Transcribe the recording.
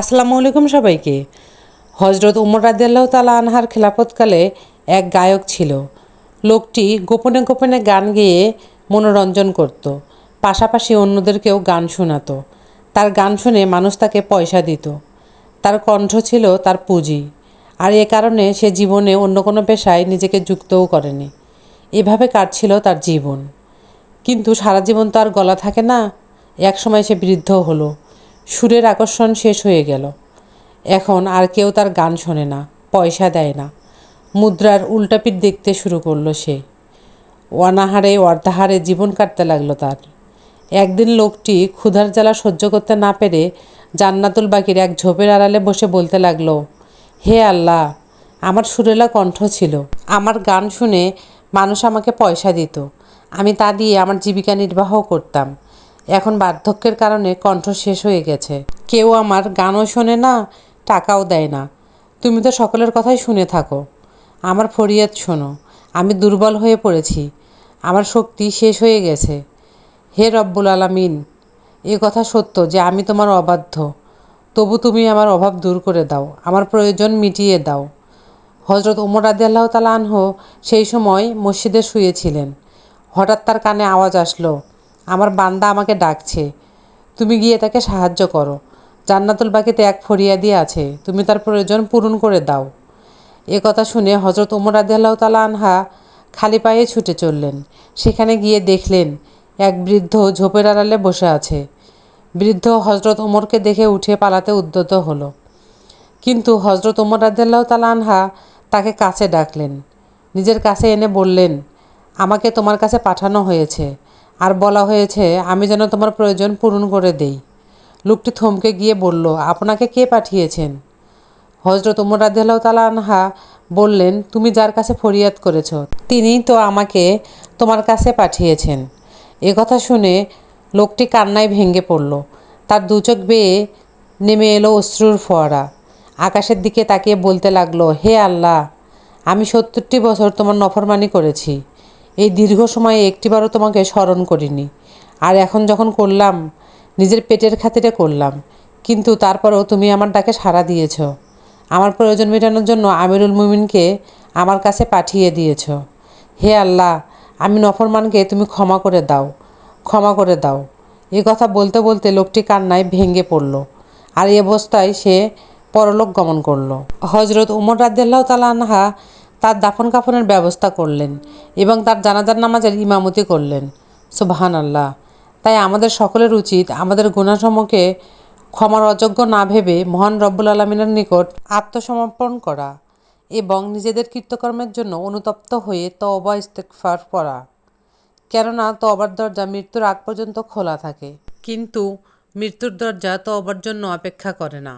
আসসালামু আলাইকুম সবাইকে। হজরত উমর রাদিয়াল্লাহ তালা আনহার খেলাফতকালে এক গায়ক ছিল। লোকটি গোপনে গোপনে গান গেয়ে মনোরঞ্জন করত, পাশাপাশি অন্যদেরকেও গান শোনাতো। তার গান শুনে মানুষ তাকে পয়সা দিত। তার কণ্ঠ ছিল তার পুঁজি, আর এ কারণে সে জীবনে অন্য কোনো পেশায় নিজেকে যুক্তও করেনি। এভাবে কাটছিল তার জীবন। কিন্তু সারা জীবন তো আর গলা থাকে না এক সময় সে বৃদ্ধ হলো। সুরের আকর্ষণ শেষ হয়ে গেল। এখন আর কেউ তার গান শোনে না, পয়সা দেয় না। মুদ্রার উল্টাপিট দেখতে শুরু করল সে। অনাহারে অর্ধাহারে জীবন কাটতে লাগল তার। একদিন লোকটি ক্ষুধার জ্বালা সহ্য করতে না পেরে জান্নাতুল বাকির এক ঝোপের আড়ালে বসে বলতে লাগল, হে আল্লাহ, আমার সুরেলা কণ্ঠ ছিল। আমার গান শুনে মানুষ আমাকে পয়সা দিত। আমি তা দিয়ে আমার জীবিকা নির্বাহ করতাম। এখন বার্ধক্যের কারণে কণ্ঠ শেষ হয়ে গেছে। কেউ আমার গানও শোনে না, টাকাও দেয় না। তুমি তো সকলের কথাই শুনে থাকো। আমার ফরিয়াদ শোনো, আমি দুর্বল হয়ে পড়েছি। আমার শক্তি শেষ হয়ে গেছে। হে রব্বুল আলামিন, এ কথা সত্য যে আমি তোমার অবাধ্য। তবু তুমি আমার অভাব দূর করে দাও, আমার প্রয়োজন মিটিয়ে দাও। হজরত উমর আদি আল্লাহ তালা আনহ সেই সময় মসজিদে শুয়েছিলেন। হঠাৎ তার কানে আওয়াজ আসলো আমার বান্দা আমাকে ডাকছে। তুমি গিয়ে তাকে সাহায্য করো। জান্নাতুল বাকিতে এক ফরিয়াদি আছে, তুমি তার প্রয়োজন পূরণ করে দাও। এ কথা শুনে হজরত উমর আদি আল্লাহ তালা আনহা খালি পায়ে ছুটে চললেন। সেখানে গিয়ে দেখলেন এক বৃদ্ধ ঝোপের আড়ালে বসে আছে। বৃদ্ধ হজরত ওমরকে দেখে উঠে পালাতে উদ্যত হলো। কিন্তু হজরত ওমর রাদিয়াল্লাহ তালা আনহা তাকে কাছে ডাকলেন। নিজের কাছে এনে বললেন, আমাকে তোমার কাছে পাঠানো হয়েছে। আর বলা হয়েছে, আমি যেন তোমার প্রয়োজন পূরণ করে দেই। লোকটি থমকে গিয়ে বলল, আপনাকে কে পাঠিয়েছেন? হজরত উমর রাদিয়াল্লাহ তালা আনহা বললেন, তুমি যার কাছে ফরিয়াদ করেছ তিনিই তো আমাকে তোমার কাছে পাঠিয়েছেন। এ কথা শুনে লোকটি কান্নায় ভেঙে পড়ল। তার দু চোখ বেয়ে নেমে এলো অশ্রুর ফোয়ারা। আকাশের দিকে তাকিয়ে বলতে লাগল, হে আল্লাহ, আমি সত্তরটি বছর তোমার নফরমানি করেছি। এই দীর্ঘ সময়ে একটিবারও তোমাকে স্মরণ করিনি। আর এখন যখন করলাম, নিজের পেটের খাতিরে করলাম, কিন্তু তারপরেও তুমি আমার ডাকে সাড়া দিয়েছ। আমার প্রয়োজন মেটানোর জন্য আমিরুল মুমিনকে আমার কাছে পাঠিয়ে দিয়েছ। হে আল্লাহ, আমি নফরমানকে তুমি ক্ষমা করে দাও, ক্ষমা করে দাও। এ কথা বলতে বলতে লোকটি কান্নায় ভেঙে পড়ল, আর এই অবস্থায় সে পরলোক গমন করল। হজরত উমর রাদ্দাল্লাহ তালা আনহা তার দাফন কাফনের ব্যবস্থা করলেন এবং তার জানাজার নামাজের ইমামতি করলেন। সুবাহান আল্লাহ তাই আমাদের সকলের উচিত আমাদের গুণাসমূহকে ক্ষমার অযোগ্য না ভেবে মহান রব্বুল আলমিনের নিকট আত্মসমর্পণ করা এবং নিজেদের কৃতকর্মের জন্য অনুতপ্ত হয়ে তওবা ইস্তেকফার পড়া। কেননা তবার দরজা মৃত্যুর আগ পর্যন্ত খোলা থাকে। কিন্তু মৃত্যুর দরজা তবার জন্য অপেক্ষা করে না।